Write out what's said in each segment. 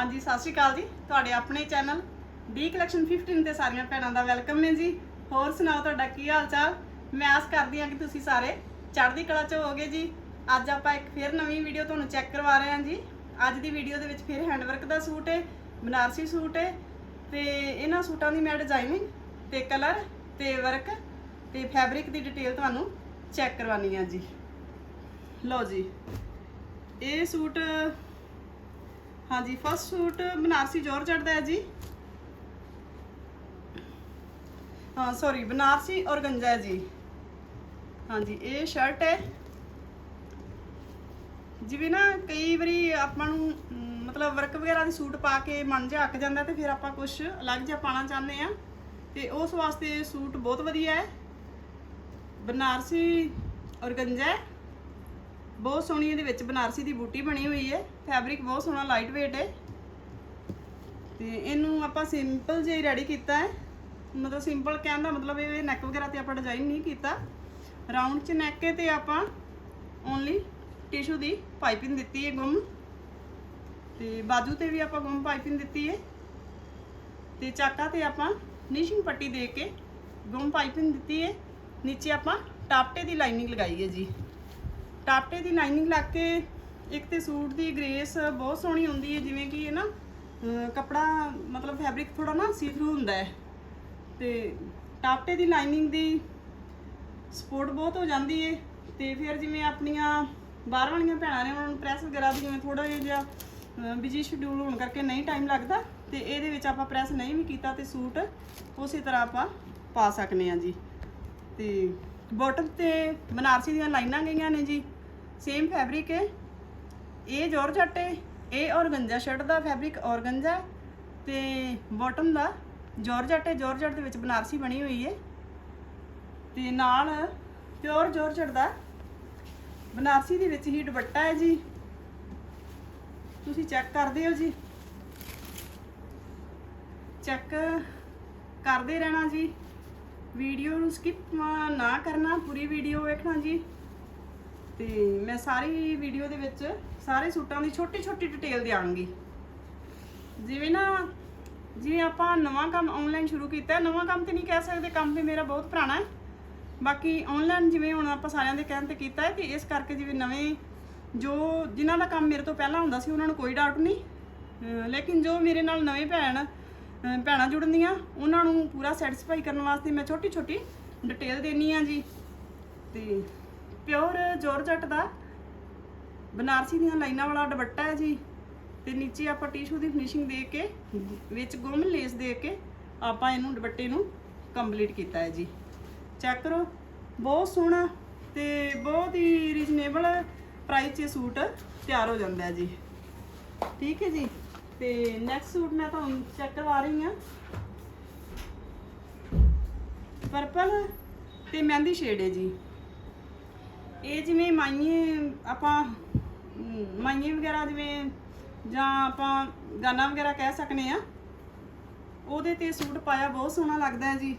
ਹਾਂਜੀ, ਸਤਿ ਸ਼੍ਰੀ ਅਕਾਲ ਜੀ। ਤੁਹਾਡੇ ਆਪਣੇ ਚੈਨਲ ਡੀ ਕਲੈਕਸ਼ਨ 15 ਤੇ ਸਾਰੀਆਂ ਭੈਣਾਂ ਦਾ ਵੈਲਕਮ ਹੈ ਜੀ। ਹੋਰ ਸੁਣਾਓ, ਤੁਹਾਡਾ ਕੀ ਹਾਲ ਚਾਲ ਮੈਂ ਆਸ ਕਰਦੀ ਹਾਂ ਕਿ ਤੁਸੀਂ ਸਾਰੇ ਚੜ੍ਹਦੀ ਕਲਾ 'ਚ ਹੋਵੋਗੇ ਜੀ। ਅੱਜ ਆਪਾਂ ਇੱਕ ਫਿਰ ਨਵੀਂ ਵੀਡੀਓ ਤੁਹਾਨੂੰ ਚੈੱਕ ਕਰਵਾ ਰਹੇ ਹਾਂ ਜੀ। ਅੱਜ ਦੀ ਵੀਡੀਓ ਦੇ ਵਿੱਚ ਫਿਰ ਹੈਂਡਵਰਕ ਦਾ ਸੂਟ ਹੈ ਬਨਾਰਸੀ ਸੂਟ ਹੈ ਤੇ ਇਹਨਾਂ ਸੂਟਾਂ ਦੀ ਮੈਂ ਡਿਜ਼ਾਈਨਿੰਗ ਤੇ ਕਲਰ ਤੇ ਵਰਕ ਤੇ ਫੈਬਰਿਕ ਦੀ ਡਿਟੇਲ ਤੁਹਾਨੂੰ ਚੈੱਕ ਕਰਵਾਨੀ ਹੈ ਜੀ। ਲਓ ਜੀ, ਇਹ ਸੂਟ ਹਾਂਜੀ ਫਸਟ ਸੂਟ ਬਨਾਰਸੀ ਜੋਰਜਟ ਦਾ ਹੈ ਜੀ। ਹਾਂ ਸੌਰੀ ਬਨਾਰਸੀ ਔਰਗੰਜਾ ਹੈ ਜੀ। ਹਾਂਜੀ, ਇਹ ਸ਼ਰਟ ਹੈ। ਜਿਵੇਂ ਨਾ ਕਈ ਵਾਰੀ ਆਪਾਂ ਨੂੰ ਮਤਲਬ ਵਰਕ ਵਗੈਰਾ ਦੇ ਸੂਟ ਪਾ ਕੇ ਮਨ ਜਿਹਾ ਅੱਕ ਜਾਂਦਾ ਤੇ ਫਿਰ ਆਪਾਂ ਕੁਝ ਅਲੱਗ ਜਿਹਾ ਪਾਣਾ ਚਾਹੁੰਦੇ ਆ ਤੇ ਉਸ ਵਾਸਤੇ ਸੂਟ ਬਹੁਤ ਵਧੀਆ ਹੈ। ਬਨਾਰਸੀ ਔਰਗੰਜਾ ਬਹੁਤ ਸੋਹਣੀ ਇਹਦੇ ਵਿੱਚ ਬਨਾਰਸੀ ਦੀ ਬੂਟੀ ਬਣੀ ਹੋਈ ਹੈ ਫੈਬਰਿਕ ਬਹੁਤ ਸੋਹਣਾ ਲਾਈਟ weight ਹੈ। ਤੇ ਇਹਨੂੰ ਆਪਾਂ ਸਿੰਪਲ ਜਿਹਾ ਰੈਡੀ ਕੀਤਾ ਹੈ। ਮਤਲਬ ਸਿੰਪਲ ਕਹਿਣ ਦਾ ਮਤਲਬ ਇਹ ਨੈਕ ਵਗੈਰਾ ਤੇ ਆਪਾਂ ਡਿਜ਼ਾਈਨ ਨਹੀਂ ਕੀਤਾ। ਰਾਉਂਡ ਚ ਨੈਕ ਤੇ ਆਪਾਂ ਓਨਲੀ ਟਿਸ਼ੂ ਦੀ ਪਾਈਪਿੰਗ ਦਿੱਤੀ ਹੈ ਗੁੰਮ। ਤੇ ਬਾਜੂ ਤੇ ਵੀ ਆਪਾਂ ਗੁੰਮ ਪਾਈਪਿੰਗ ਦਿੱਤੀ ਹੈ। ਤੇ ਚਾਕਾ ਤੇ ਆਪਾਂ ਨਿਸ਼ਿੰਗ ਪੱਟੀ ਦੇ ਕੇ ਗੁੰਮ ਪਾਈਪਿੰਗ ਦਿੱਤੀ ਹੈ। ਨੀਚੇ ਆਪਾਂ ਟਾਪਟੇ ਦੀ ਲਾਈਨਿੰਗ ਲਗਾਈ ਹੈ ਜੀ। ਟਾਪਟੇ ਦੀ ਲਾਈਨਿੰਗ ਲੱਗ ਕੇ ਇੱਕ ਤੇ ਸੂਟ ਦੀ ਗ੍ਰੇਸ ਬਹੁਤ ਸੋਹਣੀ ਹੁੰਦੀ ਹੈ, ਜਿਵੇਂ ਕਿ ਇਹ ਨਾ, ਅਹ ਕੱਪੜਾ ਮਤਲਬ ਫੈਬਰਿਕ ਥੋੜਾ ਨਾ ਸੀ ਥਰੂ ਹੁੰਦਾ ਹੈ। ਤੇ ਟਾਪਟੇ ਦੀ ਲਾਈਨਿੰਗ ਦੀ ਸਪੋਰਟ ਬਹੁਤ ਹੋ ਜਾਂਦੀ ਹੈ ਤੇ ਫਿਰ ਜਿਵੇਂ ਆਪਣੀਆਂ ਬਾਹਰ ਵਾਲੀਆਂ ਭੈਣਾਂ ਨੇ ਉਹਨਾਂ ਨੂੰ ਪ੍ਰੈਸ ਵਗੈਰਾ ਦੀ ਜਿਵੇਂ ਥੋੜਾ ਜਿਹਾ ਬਿਜ਼ੀ ਸ਼ਡਿਊਲ ਹੋਣ ਕਰਕੇ ਨਹੀਂ ਟਾਈਮ ਲੱਗਦਾ, ਤੇ ਇਹਦੇ ਵਿੱਚ ਆਪਾਂ ਪ੍ਰੈਸ ਨਹੀਂ ਵੀ ਕੀਤਾ ਤੇ ਸੂਟ ਉਸੇ ਤਰ੍ਹਾਂ ਆਪਾਂ ਪਾ ਸਕਨੇ ਆ ਜੀ। ਤੇ ਬਾਟਮ ਤੇ ਬਨਾਰਸੀ ਦੀਆਂ ਲਾਈਨਾਂ ਗਈਆਂ ਨੇ ਜੀ। ਸੇਮ ਫੈਬਰਿਕ ਹੈ। ਇਹ ਜੋਰਜੱਟ ਹੈ। ਇਹ ਔਰਗੰਜਾ ਸ਼ਰਟ ਦਾ ਫੈਬਰਿਕ ਔਰਗੰਜਾ ਹੈ ਤੇ ਬਾਟਮ ਦਾ ਜੋਰਜੱਟ ਹੈ। ਜੋਰਜੱਟ ਦੇ ਵਿੱਚ ਬਨਾਰਸੀ ਬਣੀ ਹੋਈ ਹੈ। ਤੇ ਨਾਲ ਪਿਓਰ ਜੋਰਜੱਟ ਦਾ ਬਨਾਰਸੀ ਦੇ ਵਿੱਚ ਹੀ ਦੁਪੱਟਾ ਹੈ ਜੀ। ਤੁਸੀਂ ਚੈੱਕ ਕਰਦੇ ਹੋ ਜੀ। ਚੈੱਕ ਕਰਦੇ ਰਹਿਣਾ ਜੀ। ਵੀਡੀਓ ਨੂੰ ਸਕਿਪ ਨਾ ਕਰਨਾ, ਪੂਰੀ ਵੀਡੀਓ ਵੇਖਣਾ ਜੀ। ਤੇ ਮੈਂ ਸਾਰੀ ਵੀਡੀਓ ਦੇ ਵਿੱਚ ਸਾਰੇ ਸੂਟਾਂ ਦੀ ਛੋਟੀ ਛੋਟੀ ਡਿਟੇਲ ਦਿਆਂਗੀ। ਜਿਵੇਂ ਨਾ ਜਿਵੇਂ ਆਪਾਂ ਨਵਾਂ ਕੰਮ ਆਨਲਾਈਨ ਸ਼ੁਰੂ ਕੀਤਾ, ਨਵਾਂ ਕੰਮ ਤੇ ਨਹੀਂ ਕਹਿ ਸਕਦੇ, ਕੰਮ ਤੇ ਮੇਰਾ ਬਹੁਤ ਪੁਰਾਣਾ ਹੈ। ਬਾਕੀ ਆਨਲਾਈਨ ਜਿਵੇਂ ਹੁਣ ਆਪਾਂ ਸਾਰਿਆਂ ਦੇ ਕਹਿਣ ਤੇ ਕੀਤਾ ਹੈ ਤੇ ਇਸ ਕਰਕੇ ਜਿਵੇਂ ਨਵੇਂ ਜੋ ਜਿਨ੍ਹਾਂ ਦਾ ਕੰਮ ਮੇਰੇ ਤੋਂ ਪਹਿਲਾਂ ਹੁੰਦਾ ਸੀ, ਉਹਨਾਂ ਨੂੰ ਕੋਈ ਡਾਊਟ ਨਹੀਂ। ਲੇਕਿਨ ਜੋ ਮੇਰੇ ਨਾਲ ਨਵੇਂ ਭੈਣ ਭੈਣਾਂ ਜੁੜਨੀਆਂ, ਉਹਨਾਂ ਨੂੰ ਪੂਰਾ ਸੈਟੀਸਫਾਈ ਕਰਨ ਵਾਸਤੇ ਮੈਂ ਛੋਟੀ ਛੋਟੀ ਡਿਟੇਲ ਦੇਣੀ ਆ ਜੀ। ਤੇ ਪਿਓਰ ਜੋਰਜੱਟ ਦਾ ਬਨਾਰਸੀ ਦੀਆਂ ਲਾਈਨਾਂ ਵਾਲਾ ਦੁਪੱਟਾ ਹੈ ਜੀ। ਤੇ ਨੀਚੇ ਆਪਾਂ ਟਿਸ਼ੂ ਦੀ ਫਿਨਿਸ਼ਿੰਗ ਦੇ ਕੇ, ਵਿੱਚ ਗੁੰਮ ਲੇਸ ਦੇ ਕੇ ਆਪਾਂ ਇਹਨੂੰ ਦੁਪੱਟੇ ਨੂੰ ਕੰਪਲੀਟ ਕੀਤਾ ਹੈ ਜੀ। ਚੈੱਕ ਕਰੋ, ਬਹੁਤ ਸੋਹਣਾ ਤੇ ਬਹੁਤ ਹੀ ਰੀਜ਼ਨੇਬਲ ਪ੍ਰਾਈਸ 'ਚ ਇਹ ਸੂਟ ਤਿਆਰ ਹੋ ਜਾਂਦਾ ਹੈ ਜੀ। ਠੀਕ ਹੈ ਜੀ? ਤੇ ਨੈਕਸਟ ਸੂਟ ਮੈਂ ਤੁਹਾਨੂੰ ਚੈੱਕ ਕਰਵਾ ਰਹੀ ਹਾਂ। ਪਰਪਲ ਤੇ ਮਹਿੰਦੀ ਸ਼ੇਡ ਹੈ ਜੀ। ਇਹ ਜਿਵੇਂ ਮਾਈਏ ਆਪਾਂ ਮਾਈਏ ਵਗੈਰਾ ਜਿਵੇਂ ਜਾਂ ਆਪਾਂ ਗਾਨਾ ਵਗੈਰਾ ਕਹਿ ਸਕਨੇ ਆ। ਉਹਦੇ ਤੇ ਸੂਟ ਪਾਇਆ ਬਹੁਤ ਸੋਹਣਾ ਲੱਗਦਾ ਹੈ ਜੀ।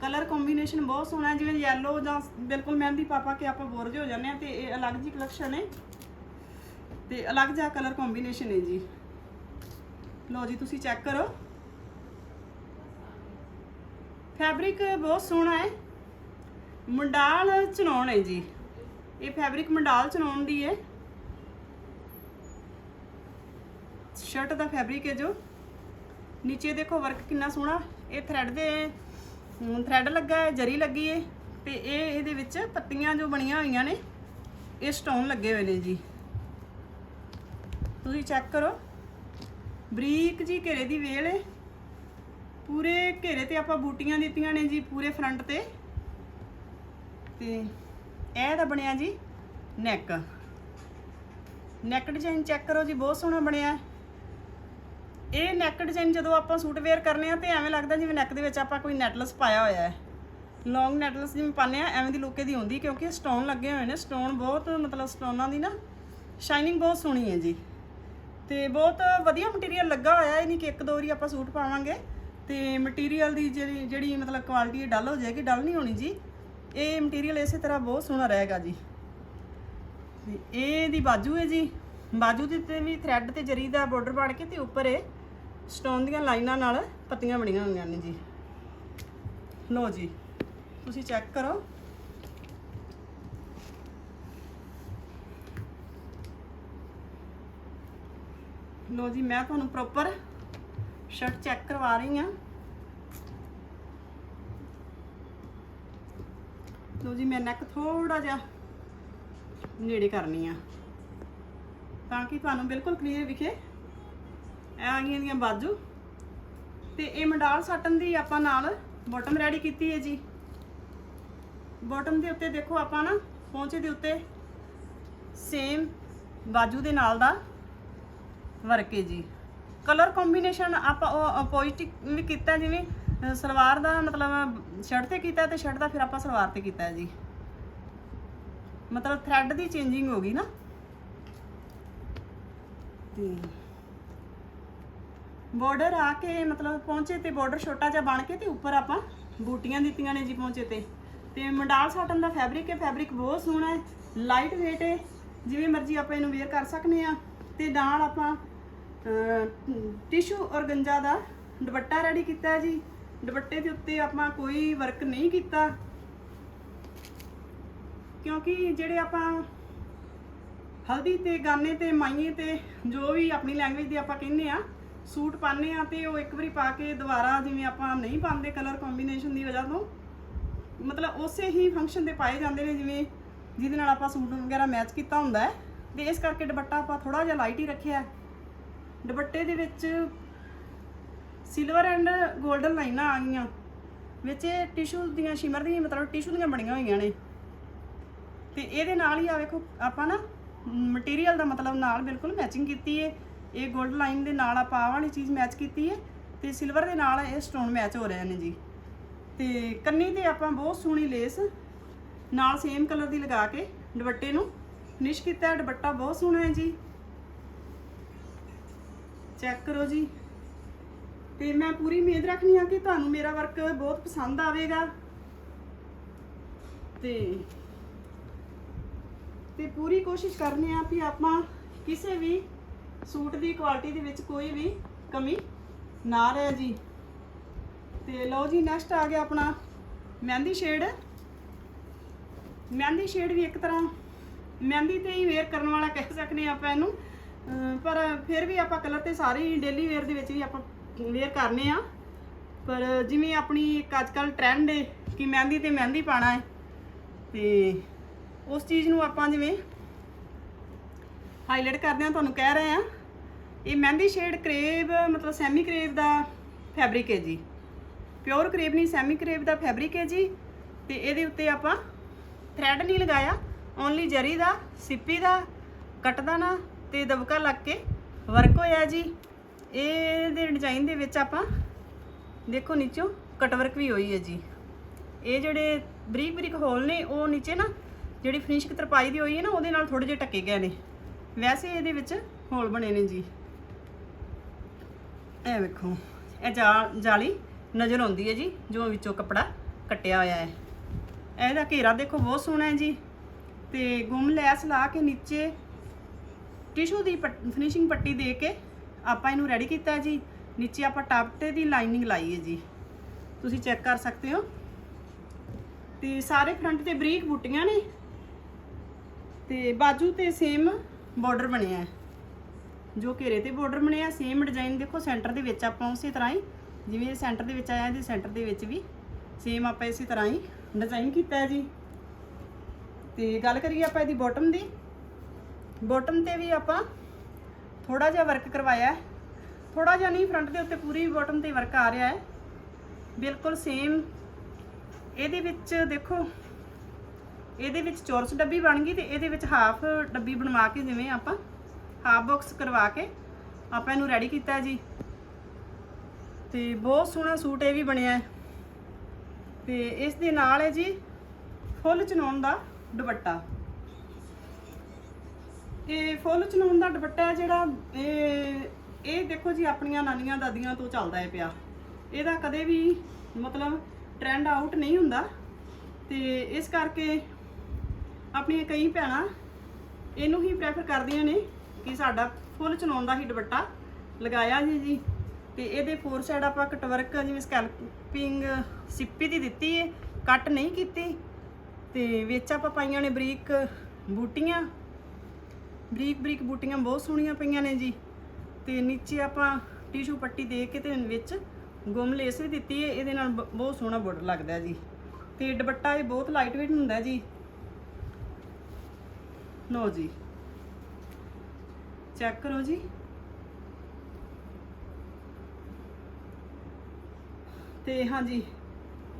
ਕਲਰ ਕੰਬੀਨੇਸ਼ਨ ਬਹੁਤ ਸੋਹਣਾ ਜਿਵੇਂ ਯੈਲੋ ਜਾਂ ਬਿਲਕੁਲ ਮਹਿੰਦੀ ਪਾਪਾ ਕੇ ਆਪਾਂ ਬੋਰਜ ਹੋ ਜਾਂਦੇ ਆ ਤੇ ਇਹ ਅਲੱਗ ਜੀ ਕਲੈਕਸ਼ਨ ਹੈ। ਤੇ ਅਲੱਗ ਜਿਹਾ ਕਲਰ ਕੰਬੀਨੇਸ਼ਨ ਹੈ ਜੀ। ਲਓ ਜੀ, ਤੁਸੀਂ ਚੈੱਕ ਕਰੋ। ਫੈਬਰਿਕ ਬਹੁਤ ਸੋਹਣਾ ਹੈ। ਮੰਡਾਲ ਚਨਾਉਣ ਹੈ ਜੀ। ਇਹ ਫੈਬਰਿਕ ਮੰਡਾਲ ਚਨਾਉਣ ਦੀ ਹੈ। ਸ਼ਰਟ ਦਾ ਫੈਬਰਿਕ ਹੈ ਜੋ। ਨੀਚੇ ਦੇਖੋ ਵਰਕ ਕਿੰਨਾ ਸੋਹਣਾ। ਇਹ ਥ੍ਰੈਡ ਦੇ ਥ੍ਰੈਡ ਲੱਗਾ ਹੈ, ਜਰੀ ਲੱਗੀ ਹੈ। ਤੇ ਇਹ ਇਹਦੇ ਵਿੱਚ ਪੱਤੀਆਂ ਜੋ ਬਣੀਆਂ ਹੋਈਆਂ ਨੇ, ਇਹ ਸਟੋਨ ਲੱਗੇ ਹੋਏ ਨੇ ਜੀ। ਤੁਸੀਂ ਚੈੱਕ ਕਰੋ। ਬਰੀਕ ਜੀ ਘੇਰੇ ਦੀ ਵੇਲ ਹੈ ਪੂਰੇ ਘੇਰੇ ਤੇ ਆਪਾਂ ਬੂਟੀਆਂ ਦਿੱਤੀਆਂ ਨੇ ਜੀ ਪੂਰੇ ਫਰੰਟ ਤੇ। ਤੇ ਇਹ ਤਾਂ ਬਣਿਆ ਜੀ ਨੈਕ ਨੈਕ ਡਿਜ਼ਾਈਨ ਚੈੱਕ ਕਰੋ ਜੀ, ਬਹੁਤ ਸੋਹਣਾ ਬਣਿਆ। ਇਹ ਨੈਕ ਡਿਜ਼ਾਈਨ ਜਦੋਂ ਆਪਾਂ ਸੂਟ ਵੇਅਰ ਕਰਨੇ ਆ ਤੇ ਐਵੇਂ ਲੱਗਦਾ ਜਿਵੇਂ ਨੈਕ ਦੇ ਵਿੱਚ ਆਪਾਂ ਕੋਈ ਨੈਟਲਸ ਪਾਇਆ ਹੋਇਆ ਹੈ। ਲੌਂਗ ਨੈਟਲਸ ਜਿਵੇਂ ਪਾਉਂਦੇ ਆ, ਐਵੇਂ ਦੀ ਲੁੱਕ ਦੀ ਹੁੰਦੀ ਕਿਉਂਕਿ ਸਟੋਨ ਲੱਗੇ ਹੋਏ ਨੇ। ਸਟੋਨ ਬਹੁਤ ਮਤਲਬ ਸਟੋਨਾਂ ਦੀ ਨਾ ਸ਼ਾਈਨਿੰਗ ਬਹੁਤ ਸੋਹਣੀ ਹੈ ਜੀ। ਤੇ ਬਹੁਤ ਵਧੀਆ ਮਟੀਰੀਅਲ ਲੱਗਾ ਹੋਇਆ, ਇਹ ਨਹੀਂ ਕਿ ਇੱਕ ਦੋ ਵਾਰੀ ਆਪਾਂ ਸੂਟ ਪਾਵਾਂਗੇ। ਤੇ ਮਟੀਰੀਅਲ ਦੀ ਜਿਹੜੀ ਜਿਹੜੀ ਮਤਲਬ ਕੁਆਲਿਟੀ ਡਲ ਹੋ ਜਾਏਗੀ ਡਲ ਨਹੀਂ ਹੋਣੀ ਜੀ। ਇਹ ਮਟੀਰੀਅਲ ਇਸੇ ਤਰ੍ਹਾਂ ਬਹੁਤ ਸੋਹਣਾ ਰਹੇਗਾ ਜੀ। ਤੇ ਇਹ ਦੀ ਬਾਜੂ ਹੈ ਜੀ। ਬਾਜੂ ਦੇ 'ਤੇ ਵੀ ਥ੍ਰੈਡ ਤੇ ਜਰੀ ਦਾ ਬਾਰਡਰ ਬਣ ਕੇ ਤੇ ਉੱਪਰ ਇਹ ਸਟੋਨ ਦੀਆਂ ਲਾਈਨਾਂ ਨਾਲ ਪੱਤੀਆਂ ਬਣੀਆਂ ਹੋਈਆਂ ਨੇ ਜੀ। ਲੋ ਜੀ, ਤੁਸੀਂ ਚੈੱਕ ਕਰੋ। ਲੋ ਜੀ, ਮੈਂ ਤੁਹਾਨੂੰ ਪ੍ਰੋਪਰ ਸ਼ਰਟ ਚੈੱਕ ਕਰਵਾ ਰਹੀ ਹਾਂ। ਲੋ ਜੀ ਮੈਂ ਨੈਕ ਥੋੜਾ ਜਿਹਾ ਨੇੜੇ ਕਰਨੀ ਆ। ਤਾਂ ਕਿ ਤੁਹਾਨੂੰ ਬਿਲਕੁਲ ਕਲੀਅਰ ਵਿਖੇ ਇਹ ਆ ਗਈਆਂ ਦੀਆਂ ਬਾਜੂ। ਤੇ ਇਹ ਮੰਡਾਲ ਸੱਟਣ ਦੀ ਆਪਾਂ ਨਾਲ ਬਾਟਮ ਰੈਡੀ ਕੀਤੀ ਹੈ ਜੀ। ਬਾਟਮ ਦੇ ਉੱਤੇ ਦੇਖੋ ਆਪਾਂ ਨਾ ਪਹੁੰਚੇ ਦੇ ਉੱਤੇ ਸੇਮ ਬਾਜੂ ਦੇ ਨਾਲ ਦਾ ਵਰਕੇ ਜੀ। ਕਲਰ ਕੰਬੀਨੇਸ਼ਨ ਆਪਾਂ ਉਹ ਅਪੋਜ਼ਿਟ ਵੀ ਕੀਤਾ ਜਿਵੇਂ ਅ, ਸਲਵਾਰ ਦਾ ਮਤਲਬ ਸ਼ਰਟ ਤੇ ਕੀਤਾ ਤੇ ਸ਼ਰਟ ਦਾ ਫਿਰ ਆਪਾਂ ਸਲਵਾਰ ਤੇ ਕੀਤਾ ਜੀ। ਮਤਲਬ ਥ੍ਰੈਡ ਦੀ ਚੇਂਜਿੰਗ ਹੋ ਗਈ ਨਾ। ਤੇ ਬਾਰਡਰ ਆ ਕੇ ਮਤਲਬ ਪਹੁੰਚੇ ਤੇ ਬਾਰਡਰ ਛੋਟਾ ਜਿਹਾ ਬਣ ਕੇ ਤੇ ਉੱਪਰ ਆਪਾਂ ਬੂਟੀਆਂ ਦਿੱਤੀਆਂ ਨੇ ਜੀ ਪਹੁੰਚੇ ਤੇ। ਤੇ ਮੰਡਾਲ ਸਾਟਨ ਦਾ ਫੈਬਰਿਕ ਹੈ ਫੈਬਰਿਕ ਬਹੁਤ ਸੋਹਣਾ ਹੈ ਲਾਈਟ weight ਹੈ। ਜਿਵੇਂ ਮਰਜ਼ੀ ਆਪਾਂ ਇਹਨੂੰ ਵੇਅਰ ਕਰ ਸਕਨੇ ਆ। ਤੇ ਨਾਲ ਆਪਾਂ ਟਿਸ਼ੂ ਔਰਗੰਜਾ ਦਾ ਦੁਪੱਟਾ ਰੈਡੀ ਕੀਤਾ ਜੀ। ਦੁਪੱਟੇ ਦੇ ਉੱਤੇ ਆਪਾਂ ਕੋਈ ਵਰਕ ਨਹੀਂ ਕੀਤਾ। ਕਿਉਂਕਿ ਜਿਹੜੇ ਆਪਾਂ ਹਲਦੀ ਤੇ, ਗਾਨੇ ਤੇ, ਮਾਈਏ ਤੇ, ਜੋ ਵੀ ਆਪਣੀ ਲੈਂਗੁਏਜ ਦੇ ਆਪਾਂ ਕਹਿੰਦੇ ਆ ਸੂਟ ਪਾਉਂਦੇ ਆ ਤੇ ਉਹ ਇੱਕ ਵਾਰੀ ਪਾ ਕੇ ਦੁਬਾਰਾ ਜਿਵੇਂ ਆਪਾਂ ਨਹੀਂ ਪਾਉਂਦੇ ਕਲਰ ਕੰਬੀਨੇਸ਼ਨ ਦੀ ਵਜ੍ਹਾ ਤੋਂ, ਮਤਲਬ ਉਸੇ ਹੀ ਫੰਕਸ਼ਨ ਤੇ ਪਾਏ ਜਾਂਦੇ ਨੇ ਜਿਵੇਂ ਜਿਹਦੇ ਨਾਲ ਆਪਾਂ ਸੂਟ ਵਗੈਰਾ ਮੈਚ ਕੀਤਾ ਹੁੰਦਾ ਹੈ। ਤੇ ਇਸ ਕਰਕੇ ਦੁਪੱਟਾ ਆਪਾਂ ਥੋੜਾ ਜਿਹਾ ਲਾਈਟ ਹੀ ਰੱਖਿਆ ਦੁਪੱਟੇ ਦੇ ਵਿੱਚ ਸਿਲਵਰ ਐਂਡ 골ਡਨ ਲਾਈਨਾਂ ਆ ਗਈਆਂ। ਵਿੱਚ ਇਹ ਟਿਸ਼ੂ ਦੀਆਂ ਸ਼ਿਮਰ ਦੀਆਂ, ਮਤਲਬ ਟਿਸ਼ੂ ਦੀਆਂ ਬਣੀਆਂ ਹੋਈਆਂ ਨੇ। ਤੇ ਇਹਦੇ ਨਾਲ ਹੀ ਆ ਵੇਖੋ, ਆਪਾਂ ਨਾ ਮਟੀਰੀਅਲ ਦਾ ਮਤਲਬ ਨਾਲ ਬਿਲਕੁਲ ਮੈਚਿੰਗ ਕੀਤੀ ਹੈ ਇਹ 골ਡ ਲਾਈਨ ਦੇ ਨਾਲ ਆਪਾਂ ਆਹ ਵਾਲੀ ਚੀਜ਼ ਮੈਚ ਕੀਤੀ ਹੈ ਤੇ ਸਿਲਵਰ ਦੇ ਨਾਲ ਇਹ ਸਟੋਨ ਮੈਚ ਹੋ ਰਹੇ ਨੇ ਜੀ। ਤੇ ਕੰਨੀ ਤੇ ਆਪਾਂ ਬਹੁਤ ਸੋਹਣੀ ਲੇਸ ਨਾਲ ਸੇਮ ਕਲਰ ਦੀ ਲਗਾ ਕੇ ਦੁਪੱਟੇ ਨੂੰ। ਫਿਨਿਸ਼ ਕੀਤਾ ਦੁਪੱਟਾ ਬਹੁਤ ਸੋਹਣਾ ਹੈ ਜੀ। ਚੈੱਕ ਕਰੋ ਜੀ। ਤੇ ਮੈਂ ਪੂਰੀ ਉਮੀਦ ਰੱਖਣੀ ਆ ਕਿ ਤੁਹਾਨੂੰ ਮੇਰਾ ਵਰਕ ਬਹੁਤ ਪਸੰਦ ਆਵੇਗਾ। ਤੇ ਤੇ ਪੂਰੀ ਕੋਸ਼ਿਸ਼ ਕਰਨੀ ਆ ਵੀ ਆਪਾਂ ਕਿਸੇ ਵੀ ਸੂਟ ਦੀ ਕੁਆਲਿਟੀ ਦੇ ਵਿੱਚ ਕੋਈ ਵੀ ਕਮੀ ਨਾ ਰਹਿ ਜੀ। ਤੇ ਲਓ ਜੀ ਨੈਕਸਟ ਆ ਗਿਆ ਆਪਣਾ ਮਹਿੰਦੀ ਸ਼ੇਡ ਮਹਿੰਦੀ ਸ਼ੇਡ ਵੀ ਇੱਕ ਤਰ੍ਹਾਂ ਮਹਿੰਦੀ ਤੇ ਹੀ ਵੇਅਰ ਕਰਨ ਵਾਲਾ ਕਹਿ ਸਕਨੇ ਆਪਾਂ ਇਹਨੂੰ। ਅਮ, ਪਰ ਫਿਰ ਵੀ ਆਪਾਂ ਕਲਰ ਤੇ ਸਾਰੇ ਹੀ ਡੇਲੀ ਵੇਅਰ ਦੇ ਵਿੱਚ ਵੀ ਆਪਾਂ ਵੇਅਰ ਕਰਨੇ ਆ। ਪਰ ਜਿਵੇਂ ਆਪਣੀ ਇੱਕ ਅੱਜ ਕੱਲ ਟ੍ਰੈਂਡ ਹੈ ਕਿ ਮਹਿੰਦੀ ਤੇ ਮਹਿੰਦੀ ਪਾਣਾ ਹੈ ਤੇ ਉਸ ਚੀਜ਼ ਨੂੰ ਆਪਾਂ ਜਿਵੇਂ ਹਾਈਲਾਈਟ ਕਰਦੇ ਆ, ਤੁਹਾਨੂੰ ਕਹਿ ਰਹੇ ਆ। ਇਹ ਮਹਿੰਦੀ ਸ਼ੇਡ ਕਰੇਬ ਮਤਲਬ ਸੈਮੀ ਕਰੇਬ ਦਾ ਫੈਬਰਿਕ ਹੈ ਜੀ। ਪਿਓਰ ਕਰੇਬ ਨਹੀਂ ਸੈਮੀ ਕਰੇਬ ਦਾ ਫੈਬਰਿਕ ਹੈ ਜੀ, ਤੇ ਇਹਦੇ ਉੱਤੇ ਆਪਾਂ ਥ੍ਰੈਡ ਨਹੀਂ ਲਗਾਇਆ ਓਨਲੀ ਜਰੀ ਦਾ, ਸਿੱਪੀ ਦਾ, ਕੱਟਦਾ ਨਾ ਤੇ ਦਬਕਾ ਲੱਗ ਕੇ ਵਰਕ ਹੋਇਆ ਜੀ। ਇਹਦੇ ਡਿਜ਼ਾਈਨ ਦੇ ਵਿੱਚ ਆਪਾਂ। ਦੇਖੋ ਨੀਚੋਂ ਕਟ ਵਰਕ ਵੀ ਹੋਈ ਹੈ ਜੀ। ਇਹ ਜਿਹੜੇ ਬਰੀਕ ਬਰੀਕ ਹੋਲ ਨੇ, ਉਹ ਨੀਚੇ ਨਾ ਜਿਹੜੀ ਫਿਨਿਸ਼ ਤਰਪਾਈ ਦੀ ਹੋਈ ਹੈ ਨਾ, ਉਹਦੇ ਨਾਲ ਥੋੜੇ ਜਿਹੇ ਟੱਕੇ ਗਏ ਨੇ। ਵੈਸੇ ਇਹਦੇ ਵਿੱਚ ਹੋਲ ਬਣੇ ਨੇ ਜੀ। ਇਹ ਵੇਖੋ, ਇਹ ਜਾ- ਜਾਲੀ ਨਜ਼ਰ ਆਉਂਦੀ ਹੈ ਜੀ, ਜੋ ਵਿੱਚੋਂ ਕੱਪੜਾ ਕੱਟਿਆ ਹੋਇਆ ਹੈ। ਇਹਦਾ ਘੇਰਾ ਦੇਖੋ ਬਹੁਤ ਸੋਹਣਾ ਹੈ ਜੀ। ਤੇ ਗੁੰਮ ਲੈਸ ਲਾ ਕੇ ਨੀਚੇ ਟਿਸ਼ੂ ਦੀ ਫਿਨਿਸ਼ਿੰਗ ਪੱਟੀ ਦੇ ਕੇ ਆਪਾਂ ਇਹਨੂੰ ਰੈਡੀ ਕੀਤਾ ਜੀ। ਨੀਚੇ ਆਪਾਂ ਟਾਪਟੇ ਦੀ ਲਾਈਨਿੰਗ ਲਾਈ ਹੈ ਜੀ। ਤੁਸੀਂ ਚੈੱਕ ਕਰ ਸਕਦੇ ਹੋ। ਤੇ ਸਾਰੇ ਫਰੰਟ ਤੇ ਬਰੀਕ ਬੂਟੀਆਂ ਨੇ। ਤੇ ਬਾਜੂ ਤੇ ਸੇਮ ਬਾਰਡਰ ਬਣਿਆ ਹੈ। ਜੋ ਘੇਰੇ ਤੇ ਬਾਰਡਰ ਬਣਿਆ ਸੇਮ ਡਿਜ਼ਾਈਨ ਦੇਖੋ ਸੈਂਟਰ ਦੇ ਵਿੱਚ ਆਪਾਂ ਉਸੇ ਤਰ੍ਹਾਂ ਹੀ, ਜਿਵੇਂ ਇਹ ਸੈਂਟਰ ਦੇ ਵਿੱਚ ਆਇਆ, ਇਹਦੇ ਸੈਂਟਰ ਦੇ ਵਿੱਚ ਵੀ ਸੇਮ ਆਪਾਂ ਇਸੇ ਤਰ੍ਹਾਂ ਹੀ ਡਿਜ਼ਾਈਨ ਕੀਤਾ ਹੈ ਜੀ। ਤੇ ਗੱਲ ਕਰੀਏ ਆਪਾਂ ਇਹਦੀ ਬਾਟਮ ਦੀ। ਬੋਟਮ ਤੇ ਵੀ ਆਪਾਂ ਥੋੜਾ ਜਿਹਾ ਵਰਕ ਕਰਵਾਇਆ ਹੈ। ਥੋੜਾ ਜਿਹਾ ਨਹੀਂ ਫਰੰਟ ਦੇ ਉੱਤੇ ਪੂਰੀ ਬੋਟਮ ਤੇ ਵਰਕ ਆ ਰਿਹਾ ਹੈ। ਬਿਲਕੁਲ ਸੇਮ ਇਹਦੇ ਵਿੱਚ ਦੇਖੋ, ਇਹਦੇ ਵਿੱਚ ਚੌਰਸ ਡੱਬੀ ਬਣ ਗਈ ਤੇ ਇਹਦੇ ਵਿੱਚ ਹਾਫ ਡੱਬੀ ਬਣਵਾ ਕੇ ਜਿਵੇਂ ਆਪਾਂ ਹਾਫ ਬਾਕਸ ਕਰਵਾ ਕੇ ਆਪਾਂ ਇਹਨੂੰ ਰੈਡੀ ਕੀਤਾ ਜੀ। ਤੇ ਬਹੁਤ ਸੋਹਣਾ ਸੂਟ ਇਹ ਵੀ ਬਣਿਆ ਹੈ। ਤੇ ਇਸ ਦੇ ਨਾਲ ਹੈ ਜੀ, ਫੁੱਲ ਚਨਾਉਣ ਦਾ ਦੁਪੱਟਾ। ਇਹ ਫੁੱਲ ਚਨਾਉਣ ਦਾ ਦੁਪੱਟਾ ਹੈ ਜਿਹੜਾ, ਇਹ ਇਹ ਦੇਖੋ ਜੀ ਆਪਣੀਆਂ ਨਾਨੀਆਂ ਦਾਦੀਆਂ ਤੋਂ ਚੱਲਦਾ ਹੈ ਪਿਆ। ਇਹਦਾ ਕਦੇ ਵੀ ਮਤਲਬ ਟ੍ਰੈਂਡ ਆਊਟ ਨਹੀਂ ਹੁੰਦਾ। ਤੇ ਇਸ ਕਰਕੇ ਆਪਣੀਆਂ ਕਈ ਭੈਣਾਂ ਇਹਨੂੰ ਹੀ ਪ੍ਰੈਫਰ ਕਰਦੀਆਂ ਨੇ ਕਿ ਸਾਡਾ ਫੁੱਲ ਚਨਾਉਣ ਦਾ ਹੀ ਦੁਪੱਟਾ ਲਗਾਇਆ ਜੀ ਜੀ। ਤੇ ਇਹਦੇ ਫੋਰ ਸਾਈਡ ਆਪਾਂ ਕਟਵਰਕ ਜਿਵੇਂ ਸਕੈਲਪਿੰਗ ਸਿੱਪੀ ਦੀ ਦਿੱਤੀ ਹੈ ਕੱਟ ਨਹੀਂ ਕੀਤੀ। ਤੇ ਵਿੱਚ ਆਪਾਂ ਪਾਈਆਂ ਨੇ ਬਰੀਕ ਬੂਟੀਆਂ। ਬਰੀਕ ਬਰੀਕ ਬੂਟੀਆਂ ਬਹੁਤ ਸੋਹਣੀਆਂ ਪਈਆਂ ਨੇ ਜੀ। ਤੇ ਨੀਚੇ ਆਪਾਂ ਟਿਸ਼ੂ ਪੱਟੀ ਦੇ ਕੇ ਤੇ ਵਿੱਚ ਗੁੰਮ ਲੇਸ ਵੀ ਦਿੱਤੀ ਹੈ ਇਹਦੇ ਨਾਲ ਬਹੁਤ ਸੋਹਣਾ ਬਾਰਡਰ ਲੱਗਦਾ ਜੀ। ਤੇ ਦੁਪੱਟਾ ਇਹ ਬਹੁਤ ਲਾਈਟ ਵੇਟ ਹੁੰਦਾ ਜੀ। ਲਓ ਜੀ। ਚੈੱਕ ਕਰੋ ਜੀ। ਤੇ ਹਾਂਜੀ,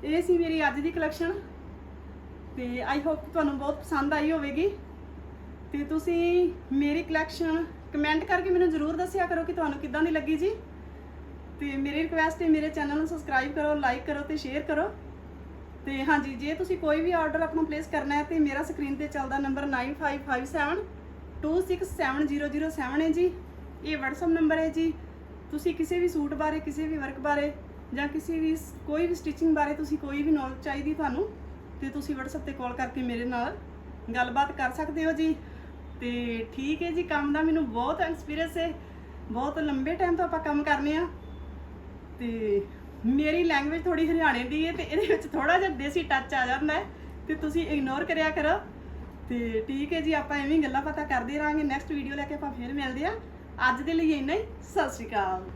ਇਹ ਸੀ ਮੇਰੀ ਅੱਜ ਦੀ ਕਲੈਕਸ਼ਨ ਤੇ ਆਈ ਹੋਪ ਤੁਹਾਨੂੰ ਬਹੁਤ ਪਸੰਦ ਆਈ ਹੋਵੇਗੀ। ਤੇ ਤੁਸੀਂ ਮੇਰੀ ਕਲੈਕਸ਼ਨ ਕਮੈਂਟ ਕਰਕੇ ਮੈਨੂੰ ਜ਼ਰੂਰ ਦੱਸਿਆ ਕਰੋ ਕਿ ਤੁਹਾਨੂੰ ਕਿੱਦਾਂ ਦੀ ਲੱਗੀ ਜੀ। ਤੇ ਮੇਰੀ ਰਿਕੁਐਸਟ ਹੈ, ਮੇਰੇ ਚੈਨਲ ਨੂੰ ਸਬਸਕ੍ਰਾਈਬ ਕਰੋ ਲਾਈਕ ਕਰੋ ਤੇ ਸ਼ੇਅਰ ਕਰੋ। ਤੇ ਹਾਂਜੀ, ਜੇ ਤੁਸੀਂ ਕੋਈ ਵੀ ਆਰਡਰ ਆਪਣਾ ਪਲੇਸ ਕਰਨਾ ਹੈ ਤੇ ਮੇਰਾ ਸਕਰੀਨ ਤੇ ਚੱਲਦਾ ਨੰਬਰ 9557 267007 ਹੈ ਜੀ। ਇਹ WhatsApp ਨੰਬਰ ਹੈ ਜੀ। ਤੁਸੀਂ ਕਿਸੇ ਵੀ ਸੂਟ ਬਾਰੇ, ਕਿਸੇ ਵੀ ਵਰਕ ਬਾਰੇ ਜਾਂ ਕਿਸੇ ਵੀ ਕੋਈ ਵੀ ਸਟਿਚਿੰਗ ਬਾਰੇ ਤੁਸੀਂ ਕੋਈ ਵੀ ਨੌਲੇਜ ਚਾਹੀਦੀ ਤੁਹਾਨੂੰ, ਤੇ ਤੁਸੀਂ WhatsApp ਤੇ ਕਾਲ ਕਰਕੇ ਮੇਰੇ ਨਾਲ ਗੱਲਬਾਤ ਕਰ ਸਕਦੇ ਹੋ ਜੀ। ਤੇ ਠੀਕ ਹੈ ਜੀ, ਕੰਮ ਦਾ ਮੈਨੂੰ ਬਹੁਤ ਐਕਸਪੀਰੀਅੰਸ ਹੈ। ਬਹੁਤ ਲੰਬੇ ਟਾਈਮ ਤੋਂ ਆਪਾਂ ਕੰਮ ਕਰਨੇ ਆ ਤੇ ਮੇਰੀ ਲੈਂਗੁਏਜ ਥੋੜੀ ਹਰਿਆਣੇ ਦੀ ਹੈ ਤੇ ਇਹਦੇ ਵਿੱਚ ਥੋੜਾ ਜਿਹਾ ਦੇਸੀ ਟੱਚ ਆ ਜਾਂਦਾ ਹੈ। ਤੇ ਤੁਸੀਂ ਇਗਨੋਰ ਕਰਿਆ ਕਰੋ। ਤੇ ਠੀਕ ਹੈ ਜੀ, ਆਪਾਂ ਐਵੇਂ ਗੱਲਾਂ ਪਤਾ ਕਰਦੇ ਰਹਾਂਗੇ। ਨੈਕਸਟ ਵੀਡੀਓ ਲੈ ਕੇ ਆਪਾਂ ਫੇਰ ਮਿਲਦੇ ਆ ਅੱਜ ਦੇ ਲਈ ਇੰਨਾ ਹੀ। ਸਤਿ ਸ਼੍ਰੀ ਅਕਾਲ।